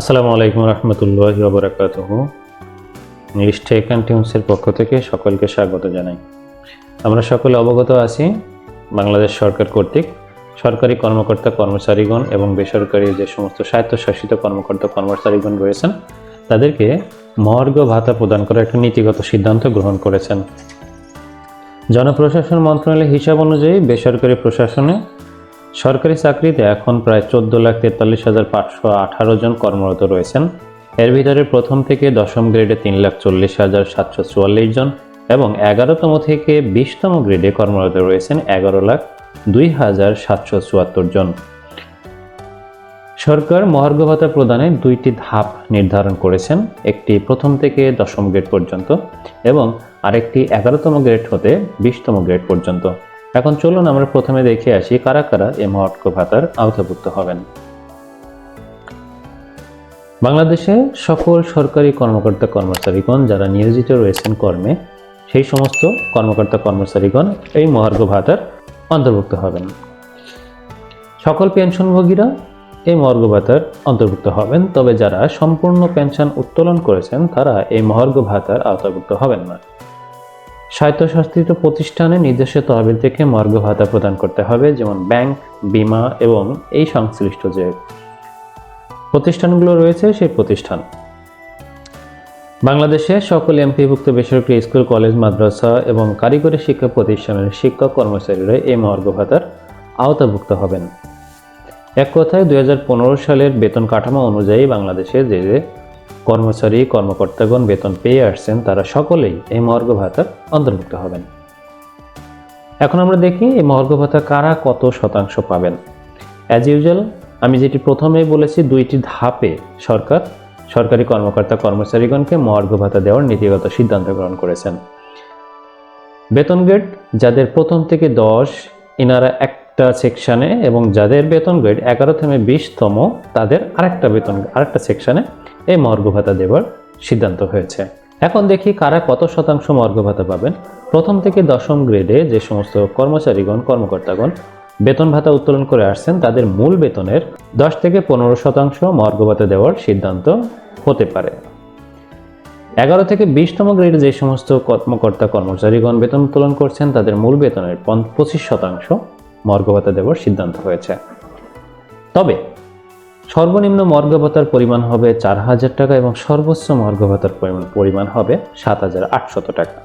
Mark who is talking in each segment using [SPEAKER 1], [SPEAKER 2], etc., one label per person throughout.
[SPEAKER 1] আসসালামু আলাইকুম রহমতুল্লাহি ওবরাকাত নিষ্ঠেক টিমসের পক্ষ থেকে সকলকে স্বাগত জানাই। আমরা সকলে অবগত আছি, বাংলাদেশ সরকার কর্তৃক সরকারি কর্মকর্তা কর্মচারীগণ এবং বেসরকারি যে সমস্ত স্বায়ত্তশাসিত কর্মকর্তা কর্মচারীগণ রয়েছেন, তাদেরকে মহার্ঘ ভাতা প্রদান করার একটা নীতিগত সিদ্ধান্ত গ্রহণ করেছেন। জনপ্রশাসন মন্ত্রণালয়ের হিসাব অনুযায়ী বেসরকারি প্রশাসনে সরকারি চাকরিতে এখন প্রায় চোদ্দ লাখ তেতাল্লিশ হাজার পাঁচশো আঠারো জন কর্মরত রয়েছেন। এর ভিতরে প্রথম থেকে দশম গ্রেডে তিন লাখ চল্লিশ হাজার সাতশো চুয়াল্লিশ জন এবং এগারোতম থেকে বিশতম গ্রেডে কর্মরত রয়েছেন এগারো লাখ দুই হাজার সাতশো চুয়াত্তর জন। সরকার মহার্ঘ ভাতা প্রদানে দুইটি ধাপ নির্ধারণ করেছেন, একটি প্রথম থেকে দশম গ্রেড পর্যন্ত এবং আরেকটি এগারোতম গ্রেড হতে বিশতম গ্রেড পর্যন্ত। এখন চলুন আমরা প্রথমে দেখে আসি কারা কারা এই মহার্ঘ ভাতার আওতাভুক্ত হবেন। বাংলাদেশে সকল সরকারি কর্মকর্তা কর্মচারীগণ যারা নিয়োজিত রয়েছেন কর্মে, সেই সমস্ত কর্মকর্তা কর্মচারীগণ এই মহার্ঘ ভাতার অন্তর্ভুক্ত হবেন। সকল পেনশনভোগীরা এই মহার্ঘ ভাতার অন্তর্ভুক্ত হবেন, তবে যারা সম্পূর্ণ পেনশন উত্তোলন করেছেন তারা এই মহার্ঘ ভাতার আওতাভুক্ত হবেন না। স্বায়ত্তশাসিত প্রতিষ্ঠানে নিজস্ব তহবিল থেকে মর্গ ভাতা প্রদান করতে হবে, যেমন ব্যাংক, বিমা এবং এই সংশ্লিষ্ট যে প্রতিষ্ঠানগুলো রয়েছে সেই প্রতিষ্ঠান। বাংলাদেশে সকল এমপিভুক্ত বেসরকারি স্কুল, কলেজ, মাদ্রাসা এবং কারিগরি শিক্ষা প্রতিষ্ঠানের শিক্ষক কর্মচারীরা এই মর্গ ভাতার আওতাভুক্ত হবেন। এক কথায় দুই হাজার পনেরো সালের বেতন কাঠামো অনুযায়ী বাংলাদেশে যে যে কর্মচারী, কর্মকর্তাগণ বেতন পেয়ে আসছেন, তারা সকলেই এই মহার্ঘ ভাতার অন্তর্ভুক্ত হবেন। এখন আমরা দেখি এই মহার্ঘ ভাতা কারা কত শতাংশ পাবেন। অ্যাজ ইউজুয়াল আমি যেটি প্রথমেই বলেছি, দুইটি ধাপে সরকার, সরকারি কর্মকর্তা কর্মচারীগণকে মহার্ঘ ভাতা দেওয়ার নীতিগত সিদ্ধান্ত গ্রহণ করেছেন। বেতন গ্রেড যাদের প্রথম থেকে দশ এনারা একটা সেকশনে এবং যাদের বেতন গ্রেড এগারো থেকে বিশতম, তাদের আরেকটা বেতন, আরেকটা সেকশনে এই মর্গ ভাতা দেওয়ার সিদ্ধান্ত হয়েছে। এখন দেখি কারা কত শতাংশ মর্গ ভাতা পাবেন। প্রথম থেকে দশম গ্রেডে যে সমস্ত কর্মচারীগণ, কর্মকর্তাগণ বেতন ভাতা উত্তোলন করে আসছেন, তাদের মূল বেতনের দশ থেকে পনেরো শতাংশ মর্গ ভাতা দেওয়ার সিদ্ধান্ত হতে পারে। এগারো থেকে বিশতম গ্রেডে যে সমস্ত কর্মকর্তা, কর্মচারীগণ বেতন উত্তোলন করছেন, তাদের মূল বেতনের পঁচিশ শতাংশ মর্গ ভাতা দেওয়ার সিদ্ধান্ত হয়েছে। তবে সর্বনিম্ন মর্গ ভাতার পরিমাণ হবে চার হাজার টাকা এবং সর্বোচ্চ মর্গ ভাতার পরিমাণ পরিমাণ হবে সাত হাজার আটশত টাকা।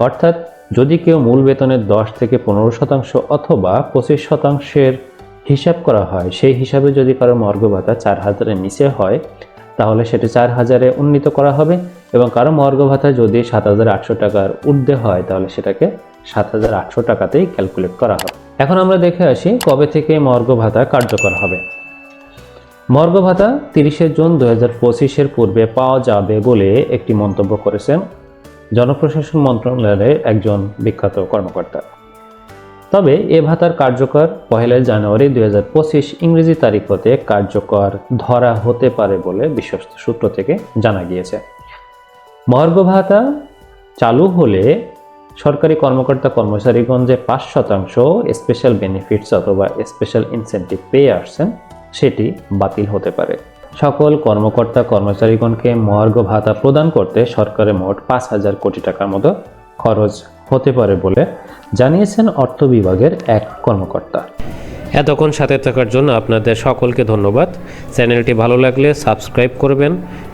[SPEAKER 1] অর্থাৎ যদি কেউ মূল বেতনের দশ থেকে পনেরো শতাংশ অথবা পঁচিশ শতাংশের হিসাব করা হয়, সেই হিসাবে যদি কারও মর্গ ভাতা চার হাজারের নিচে হয়, তাহলে সেটা চার হাজারে উন্নীত করা হবে এবং কারও মর্গ ভাতা যদি সাত হাজার আটশো টাকার ঊর্ধ্বে হয়, তাহলে সেটাকে সাত হাজার আটশো টাকাতেই ক্যালকুলেট করা হবে। এখন আমরা দেখে আসি কবে থেকে মর্গ ভাতা কার্যকর হবে। মর্গ ভাতা তিরিশে জুন দু হাজার পঁচিশের পূর্বে পাওয়া যাবে বলে একটি মন্তব্য করেছেন জনপ্রশাসন মন্ত্রণালয়ের একজন বিখ্যাত কর্মকর্তা। তবে এ ভাতার কার্যকর পহেলা জানুয়ারি দুই হাজার পঁচিশ ইংরেজি তারিখ হতে কার্যকর ধরা হতে পারে বলে বিশ্বস্ত সূত্র থেকে জানা গিয়েছে। মর্গ ভাতা চালু হলে সরকারি কর্মকর্তা কর্মচারীগণ যে পাঁচ শতাংশ স্পেশাল বেনিফিটস অথবা স্পেশাল ইনসেন্টিভ পেয়ে আসছেন সেটি বাতিল হতে পারে। সকল কর্মকর্তা কর্মচারীগণকে মহার্ঘ ভাতা প্রদান করতে সরকারের মোট পাঁচ হাজার কোটি টাকার মতো খরচ হতে পারে বলে জানিয়েছেন অর্থ বিভাগের এক কর্মকর্তা।
[SPEAKER 2] এতক্ষণ সাথে থাকার জন্য আপনাদের সকলকে ধন্যবাদ। চ্যানেলটি ভালো লাগলে সাবস্ক্রাইব করবেন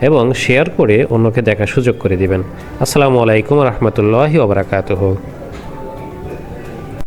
[SPEAKER 2] এবং শেয়ার করে অন্যকে দেখার সুযোগ করে দিবেন। আসসালামু আলাইকুম রহমতুল্লাহি ওবরাকাতুহ